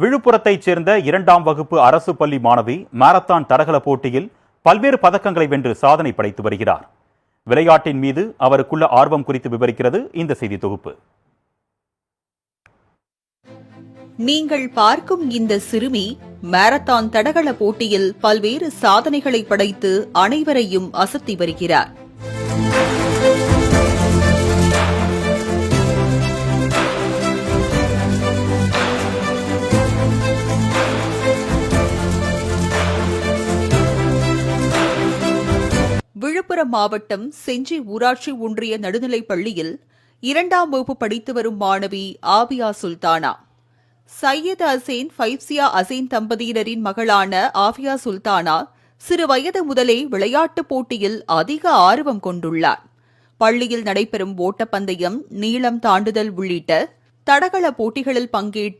விழுப்புரத்தைச் சேர்ந்த இரண்டாம் வகுப்பு அரசு பள்ளி மாணவி மாரத்தான் தடகள போட்டியில் பல்வேறு பதக்கங்களை வென்று சாதனை படைத்து வருகிறார். விளையாட்டின் மீது அவருக்குள்ள ஆர்வம் குறித்து விவரிக்கிறது இந்த செய்தி தொகுப்பு. நீங்கள் பார்க்கும் இந்த சிறுமி மாரத்தான் தடகள போட்டியில் பல்வேறு சாதனைகளை படைத்து அனைவரையும் அசத்தி வருகிறார். விழுப்புரம் மாவட்டம் செஞ்சி ஊராட்சி ஒன்றிய நடுநிலைப் பள்ளியில் இரண்டாம் வகுப்பு படித்து வரும் மாணவி ஆபியா சுல்தானா. சையத் அசேன் ஃபைப்சியா அசேன் தம்பதியினரின் மகளான ஆபியா சுல்தானா சிறு வயது முதலே விளையாட்டுப் போட்டியில் அதிக ஆர்வம் கொண்டுள்ளார். பள்ளியில் நடைபெறும் ஓட்டப்பந்தயம் நீளம் தாண்டுதல் உள்ளிட்ட தடகள போட்டிகளில் பங்கேற்று